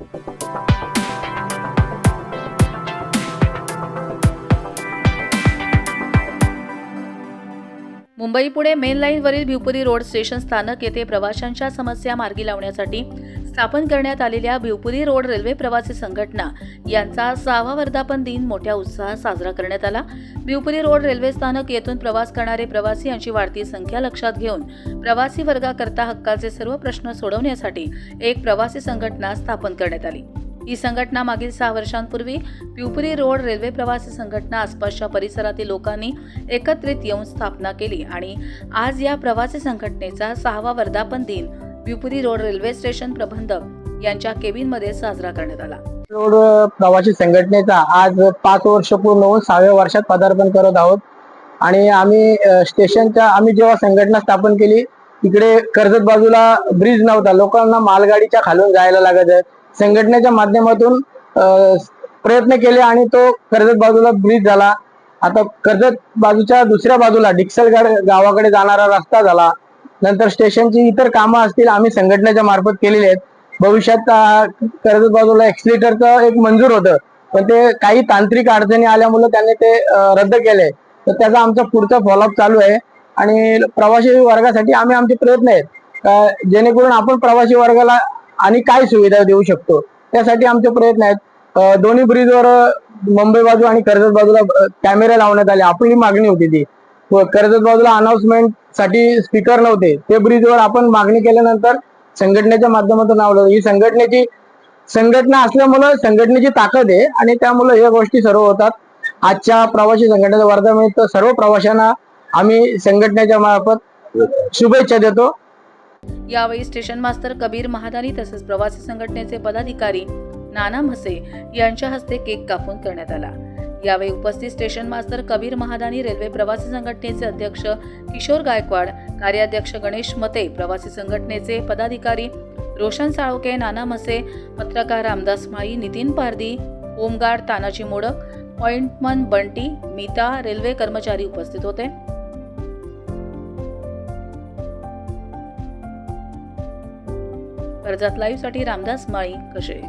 Thank you. Mumbai Pune main लाईनवरील Bhivpuri road station स्थानक येथे प्रवाशांच्या समस्या मार्गी लावण्यासाठी स्थापन करण्यात आलेल्या भिवपुरी रोड रेल्वे प्रवासी संघटना यांचा सहावा वर्धापन दिन मोठ्या उत्साहात साजरा करण्यात आला. भिवपुरी रोड रेल्वे स्थानक येथून प्रवास करणारे प्रवासी यांची वाढती संख्या लक्षात घेऊन प्रवासी वर्गाकरता हक्काचे सर्व प्रश्न सोडवण्यासाठी एक प्रवासी संघटना स्थापन करण्यात आली. ही संघटना मागील सहा वर्षांपूर्वी पिंपरी रोड रेल्वे प्रवासी संघटना आसपासच्या परिसरातील लोकांनी एकत्रित येऊन स्थापना केली आणि आज या प्रवासी संघटनेचा सहावा वर्धापन दिन पिवपुरी रोड रेल्वे स्टेशन प्रबंधक यांच्या केबिनमध्ये साजरा करण्यात आला. रोड प्रवासी संघटनेचा आज पाच वर्ष पूर्ण होऊन सहाव्या वर्षात पदार्पण करत आहोत. आणि आम्ही स्टेशनच्या आम्ही जेव्हा संघटना स्थापन केली तिकडे कर्जत बाजूला ब्रिज नव्हता. लोकांना मालगाडीच्या खालून जायला लागत आहे संघटनेच्या माध्यमातून प्रयत्न केले आणि तो कर्जत बाजूला ब्रिज झाला. आता कर्जत बाजूच्या दुसऱ्या बाजूला डिक्सलगड गावाकडे जाणारा रस्ता झाला. नंतर स्टेशनची इतर कामं असतील आम्ही संघटनेच्या मार्फत केलेली आहेत. भविष्यात कर्जत बाजूला एक्सलेटरचं एक मंजूर होतं. पण ते काही तांत्रिक अडचणी आल्यामुळे त्यांनी ते रद्द केले. तर त्याचा आमचा पुढचा फॉलोअप चालू आहे. आणि प्रवासी वर्गासाठी आम्ही आमचे प्रयत्न आहेत. जेणेकरून आपण प्रवासी वर्गाला आणि काय सुविधा देऊ शकतो? त्यासाठी आमचे प्रयत्न आहेत. दोन्ही ब्रिजवर मुंबई बाजू आणि कर्जत बाजूला कॅमेरे लावण्यात आले. आपली मागणी होती ती. कर्जत बाजूला अनाउन्समेंटसाठी स्पीकर नव्हते. ते ब्रिजवर आपण मागणी केल्यानंतर संघटनेच्या माध्यमातून लावलं. ही संघटनेची संघटना असल्यामुळं संघटनेची ताकद आहे आणि त्यामुळे या गोष्टी सर्व होतात. आजच्या प्रवासी संघटनेचा वर्धानिमित्त सर्व प्रवाशांना आम्ही संघटनेच्या मार्फत शुभेच्छा देतो. यावेळी स्टेशन मास्तर कबीर महादानी तसेच प्रवासी संघटनेचे पदाधिकारी नाना म्हसे यांच्या हस्ते केक कापून करण्यात आला. यावेळी उपस्थित स्टेशन मास्तर कबीर महादानी रेल्वे प्रवासी संघटनेचे अध्यक्ष किशोर गायकवाड कार्याध्यक्ष गणेश मते प्रवासी संघटनेचे पदाधिकारी रोशन साळोके नाना मसे पत्रकार Ramdas Mali Nitin Pardi home guard Tanaji Modak pointman Bunty Mita railway कर्मचारी उपस्थित होते. कर्जात लाईव्हसाठी रामदास माळी कसे